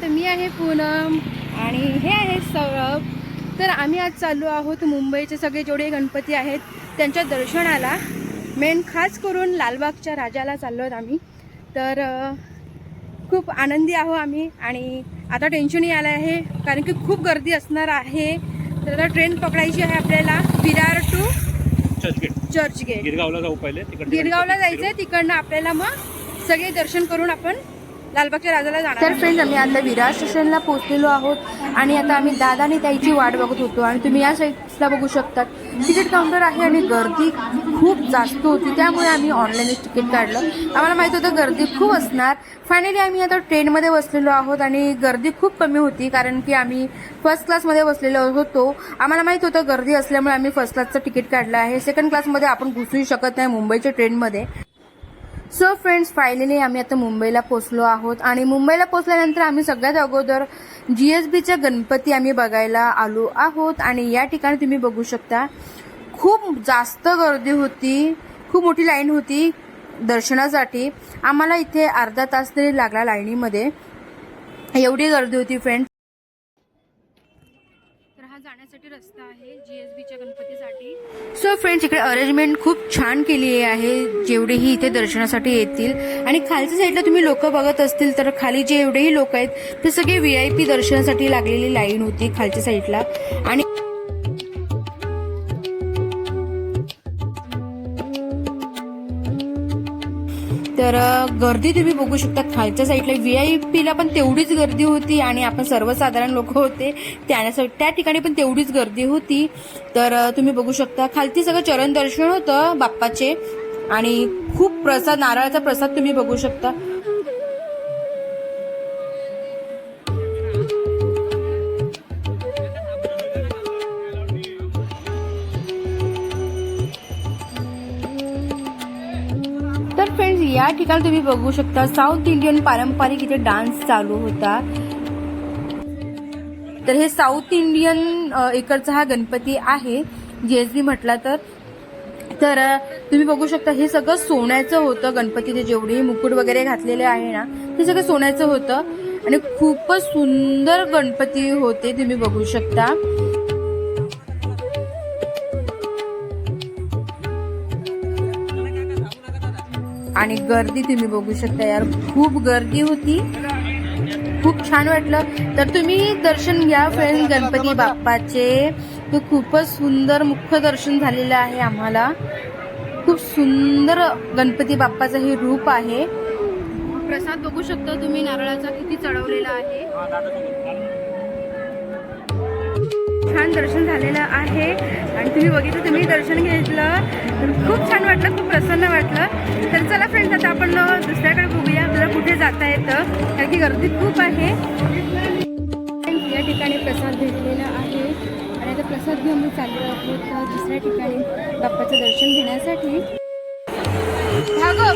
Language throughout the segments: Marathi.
तर मी आहे पूनम आणि हे आहे सौरभ. तर आम्ही आज चाललो आहोत मुंबईचे सगळे जेवढे गणपती आहेत त्यांच्या दर्शनाला. मेन खास करून लालबागच्या राजाला चाललो आहोत आम्ही. तर खूप आनंदी आहो आम्ही आणि आता टेन्शनही आलं आहे कारण की खूप गर्दी असणार आहे. तर आता ट्रेन पकडायची आहे आपल्याला. विरार टू चर्चगेट चर्चगेट गिरगावला जाऊ पहिले तिकडे गिरगावला जायचंय तिकडनं आपल्याला मग सगळे दर्शन करून आपण लालबागच्या राजाला जाणार तर फ्रेंड्स आम्ही आता विरार स्टेशनला पोहोचलेलो आहोत आणि आता आम्ही दादा आणि ताईची वाट बघत होतो आणि तुम्ही या साईडला बघू शकतात. तिकीट काउंटर आहे आणि गर्दी खूप जास्त होती त्यामुळे आम्ही ऑनलाईनच तिकीट काढलं. आम्हाला माहीत होतं गर्दी खूप असणार. फायनली आम्ही आता ट्रेनमध्ये बसलेलो आहोत आणि गर्दी खूप कमी होती कारण की आम्ही फर्स्ट क्लासमध्ये बसलेलो होतो. आम्हाला माहीत होतं गर्दी असल्यामुळे आम्ही फर्स्ट क्लासचं तिकीट काढलं आहे. सेकंड क्लासमध्ये आपण घुसूही शकत नाही मुंबईच्या ट्रेनमध्ये सो फ्रेंड्स फायनली आम्ही आता मुंबईला पोचलो आहोत. आणि मुंबईला पोचल्यानंतर आम्ही सगळ्यात अगोदर जी एस बीचा गणपती आम्ही बघायला आलो आहोत. आणि या ठिकाणी तुम्ही बघू शकता खूप जास्त गर्दी होती खूप मोठी लाईन होती दर्शनासाठी. आम्हाला इथे अर्धा तास तरी लागला लाईनीमध्ये. एवढी गर्दी होती फ्रेंड्स गणपतीसाठी. सो फ्रेंड्स इकडे अरेंजमेंट खूप छान केली आहे. जेवढेही इथे दर्शनासाठी येतील. आणि खालच्या साईडला तुम्ही लोक बघत असतील तर खाली जे एवढेही लोक आहेत ते सगळे व्ही आय पी दर्शनासाठी लागलेली लाईन होती खालच्या साईडला आणि तर गर्दी तुम्ही बघू शकता. खालच्या साईडला व्ही आय पीला पण तेवढीच गर्दी होती आणि आपण सर्वसाधारण लोक होते. त्यासाठी त्या ठिकाणी पण तेवढीच गर्दी होती. तर तुम्ही बघू शकता. खालती सगळं चरण दर्शन होतं बाप्पाचे. आणि खूप प्रसाद नारळाचा प्रसाद तुम्ही बघू शकता. तर फ्रेंड्स या ठिकाणी तुम्ही बघू शकता साऊथ इंडियन पारंपरिक इथे डान्स चालू होता. तर हे साऊथ इंडियन इकडचा हा गणपती आहे. जीएसबी म्हटला तर. तर तुम्ही बघू शकता हे सगळं सोन्याचं होतं गणपतीचे जेवढे मुकुट वगैरे घातलेले आहे ना ते सगळं सोन्याचं होतं. आणि खूपच सुंदर गणपती होते तुम्ही बघू शकता. आणि गर्दी तुम्ही बघू शकता यार. खूप गर्दी होती. खूप छान वाटलं. तर तुम्ही दर्शन घ्या फ्रेंड गणपती बाप्पाचे. ते खूपच सुंदर मुख्य दर्शन झालेलं आहे आम्हाला. खूप सुंदर गणपती बाप्पाचं हे रूप आहे. प्रसाद बघू शकता तुम्ही नारळाचा किती चढवलेला आहे. छान दर्शन झालेलं आहे. आणि तुम्ही बघितलं तुम्ही दर्शन घेतलं. खूप छान वाटलं खूप प्रसन्न वाटलं. तर चला फ्रेंड्स आता आपण दुसऱ्याकडे बघूया आपल्याला कुठे जाता येतं. कारण की गर्दी खूप आहे. या ठिकाणी प्रसाद भेटलेला आहे. आणि आता प्रसाद घेऊन मी चाललो आहोत दुसऱ्या ठिकाणी बाप्पाचं दर्शन घेण्यासाठी. भागो.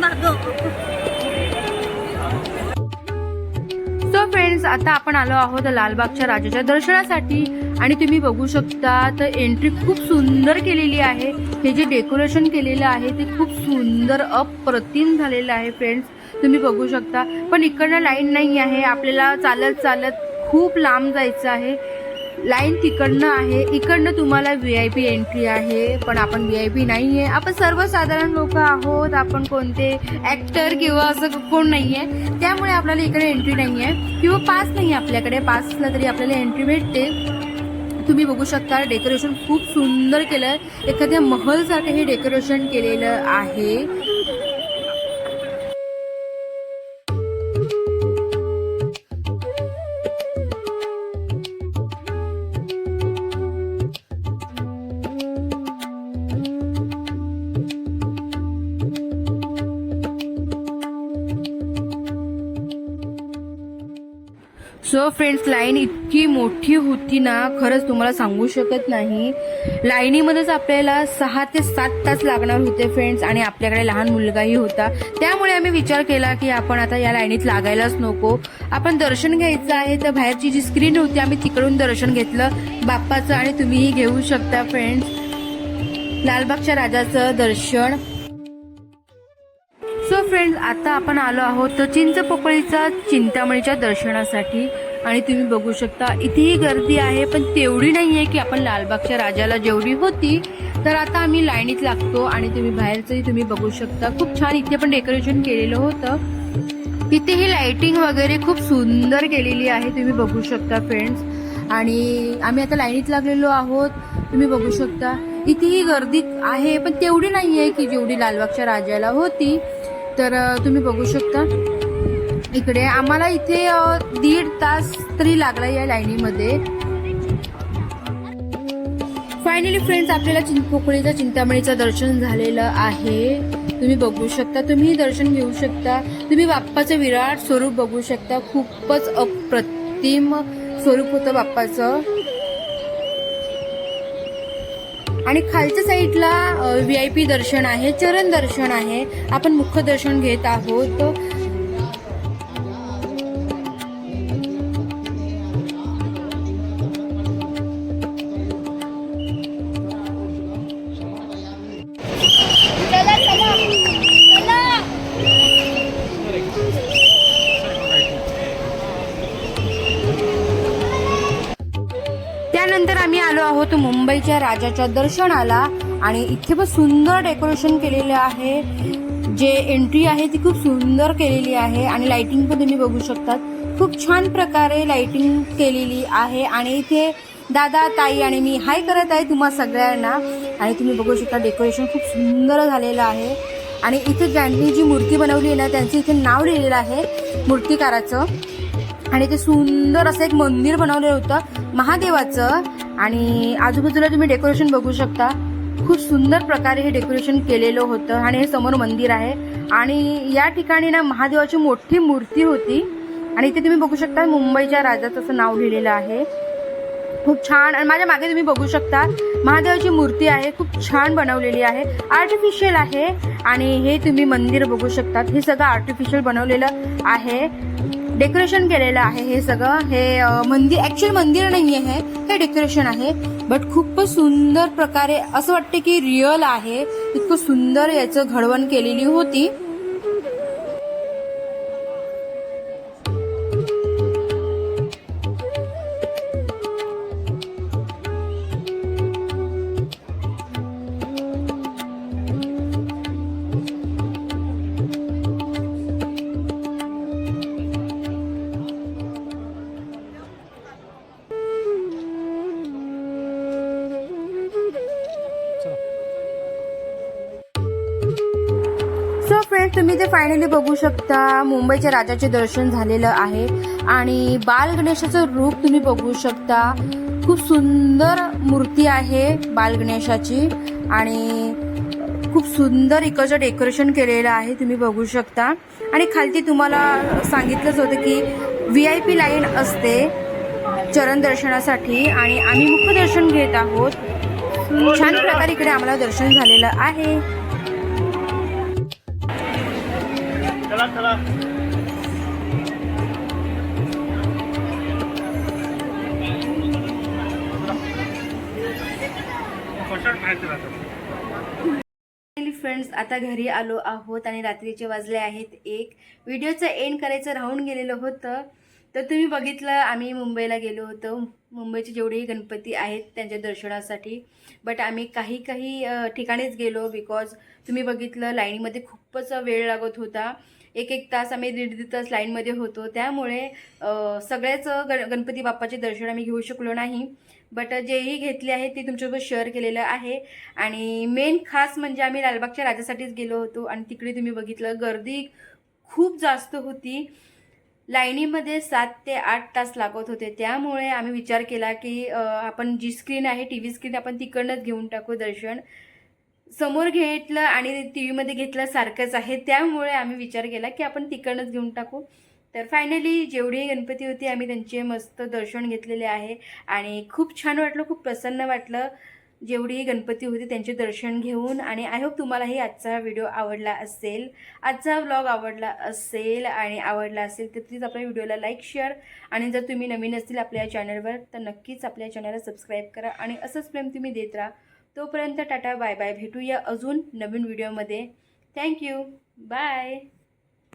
भागो. सो फ्रेंड्स आता आपण आलो आहोत लालबागच्या राजाच्या दर्शनासाठी. आणि तुम्ही बघू शकता तर एंट्री खूप सुंदर केलेली आहे. हे जे डेकोरेशन केलेलं आहे ते खूप सुंदर अप्रतिम झालेलं आहे फ्रेंड्स तुम्ही बघू शकता. पण इकडनं लाईन नाही आहे. आपल्याला चालत चालत खूप लांब जायचं आहे. लाईन तिकडनं आहे. इकडनं तुम्हाला व्ही आय पी एंट्री आहे पण आपण व्ही आय पी नाही आहे आपण सर्वसाधारण लोक आहोत. आपण कोणते ऍक्टर किंवा असं कोण नाही आहे त्यामुळे आपल्याला इकडे एंट्री नाही आहे किंवा पास नाही आहे आपल्याकडे. पास असला तरी आपल्याला एंट्री भेटते. तुम्ही बघू शकता डेकोरेशन खूप सुंदर केलं आहे एखाद्या महलसारखं हे डेकोरेशन केलेलं आहे. सो फ्रेंड्स लाईन इतकी मोठी होती ना खरंच तुम्हाला सांगू शकत नाही. लाईनीमध्येच आपल्याला सहा ते सात तास लागणार होते फ्रेंड्स आणि आपल्याकडे लहान मुलगाही होता. त्यामुळे आम्ही विचार केला की आपण आता या लाईनीत लागायलाच नको. आपण दर्शन घ्यायचं आहे तर बाहेरची जी स्क्रीन होती आम्ही तिकडून दर्शन घेतलं. बाप्पाचं आणि तुम्हीही घेऊ शकता फ्रेंड्स लालबागच्या राजाचं दर्शन. फ्रेंड्स आता आपण आलो आहोत चिंचपोकळीचा चिंतामणीच्या दर्शनासाठी. आणि तुम्ही बघू शकता इथेही गर्दी आहे पण तेवढी नाही आहे की आपण लालबागच्या राजाला जेवढी होती तर आता आम्ही लाईनीत लागतो आणि तुम्ही बाहेरचंही तुम्ही बघू शकता. खूप छान इथे पण डेकोरेशन केलेलं होतं. इथे ही लाइटिंग वगैरे खूप सुंदर केलेली आहे तुम्ही बघू शकता फ्रेंड्स आणि आम्ही आता लाईनीत लागलेलो आहोत तुम्ही बघू शकता. इथेही गर्दी आहे पण तेवढी नाही आहे की जेवढी लालबागच्या राजाला होती. तर तुम्ही बघू शकता. इकडे आम्हाला इथे दीड तास तरी लागला या लाईनीमध्ये. फायनली फ्रेंड्स आपल्याला चिंचपोकळीचा चिंतामणीचं दर्शन झालेलं आहे. तुम्ही बघू शकता. तुम्ही दर्शन घेऊ शकता. तुम्ही बाप्पाचं विराट स्वरूप बघू शकता. खूपच अप्रतिम स्वरूप होतं बाप्पाचं. आणि खालच्या साईडला व्ही आय पी दर्शन आहे चरण दर्शन आहे. आपण मुख्य दर्शन घेत आहोत. आहोत मुंबईच्या राजाच्या दर्शनाला आणि इथे पण सुंदर डेकोरेशन केलेलं आहे. जे एंट्री आहे ती खूप सुंदर केलेली आहे आणि लाइटिंग पण तुम्ही बघू शकतात. खूप छान प्रकारे लाइटिंग केलेली आहे आणि इथे दादा ताई आणि मी हाय करत आहे तुम्हा सगळ्यांना. आणि तुम्ही बघू शकता डेकोरेशन खूप सुंदर झालेलं आहे. आणि इथे ज्यांनी जी मूर्ती बनवली आहे ना त्यांचं इथे नाव लिहिलेलं आहे मूर्तिकाराचं. आणि ते सुंदर असं एक मंदिर बनवलेलं होतं महादेवाचं. आणि आजूबाजूला तुम्ही डेकोरेशन बघू शकता. खूप सुंदर प्रकारे हे डेकोरेशन केलेलं होतं आणि हे समोर मंदिर आहे. आणि या ठिकाणी ना महादेवाची मोठी मूर्ती होती. आणि इथे तुम्ही बघू शकता मुंबईच्या राजाचं असं नाव लिहिलेलं आहे. खूप छान आणि माझ्या मागे तुम्ही बघू शकता महादेवाची मूर्ती आहे खूप छान बनवलेली आहे. आर्टिफिशियल आहे आणि हे तुम्ही मंदिर बघू शकतात. हे सगळं आर्टिफिशियल बनवलेलं आहे. डेकोरेशन केलेलं आहे हे सगळं. हे मंदिर ऍक्च्युअल मंदिर नाही आहे हे डेकोरेशन आहे. बट खूपच सुंदर प्रकारे असं वाटते की रिअल आहे. इतकं सुंदर याचं घडवण केलेली होती. तुम्ही ते फायनली बघू शकता. मुंबईच्या राजाचे दर्शन झालेलं आहे. आणि बाल गणेशाचं रूप तुम्ही बघू शकता. खूप सुंदर मूर्ती आहे बाल गणेशाची. आणि खूप सुंदर इकडचं डेकोरेशन केलेलं आहे तुम्ही बघू शकता. आणि खालती तुम्हाला सांगितलंच होतं की व्ही आय पी लाईन असते चरण दर्शनासाठी. आणि आम्ही मुख्य दर्शन घेत आहोत. छान प्रकारे इकडे आम्हाला दर्शन झालेलं आहे. चला चला. फ्रेंड्स आता घरी आलो आहोत आणि रात्रीचे वाजले आहेत एक. व्हिडिओचं एंड करायचं राहून गेलेलं होतं. तर तुम्ही बघितलं आम्ही मुंबईला गेलो होतो. मुंबईचे जेवढेही गणपती आहेत त्यांच्या दर्शनासाठी. बट आम्ही काही काही ठिकाणीच गेलो बिकॉज तुम्ही बघितलं लाईनीमध्ये खूपच वेळ लागत होता. एक एक तास आम्ही दीड दीड तास लाईनमध्ये होतो. त्यामुळे सगळ्याच गण गणपती बाप्पाचे दर्शन आम्ही घेऊ शकलो नाही. बट जेही घेतले आहे ते तुमच्यासोबत शेअर केलेलं आहे. आणि मेन खास म्हणजे आम्ही लालबागच्या राजासाठीच गेलो होतो. आणि तिकडे तुम्ही बघितलं गर्दी खूप जास्त होती. लाईनीमध्ये सात ते आठ तास लागत होते. त्यामुळे आम्ही विचार केला की आपण जी स्क्रीन आहे टी व्ही स्क्रीन आपण तिकडनंच घेऊन टाकू दर्शन. समोर घेतलं आणि टी व्हीमध्ये घेतलं सारखंच आहे. त्यामुळे आम्ही विचार केला की आपण तिकडनंच घेऊन टाकू. तर फायनली जेवढी गणपती होती आम्ही त्यांचे मस्त दर्शन घेतलेले आहे. आणि खूप छान वाटलं खूप प्रसन्न वाटलं जेवढी गणपती होती त्यांचे दर्शन घेऊन. आणि आय होप तुम्हालाही आजचा व्हिडिओ आवडला असेल. आजचा व्लॉग आवडला असेल आणि आवडला असेल तर प्लीज आपल्या व्हिडिओला लाईक शेअर आणि जर तुम्ही नवीन असतील आपल्या चॅनलवर तर नक्कीच आपल्या चॅनलला सबस्क्राईब करा. आणि असंच प्रेम तुम्ही देत राहा. तोपर्यंत टाटा बाय बाय. भेटूया अजून नवीन व्हिडिओमध्ये. Thank you bye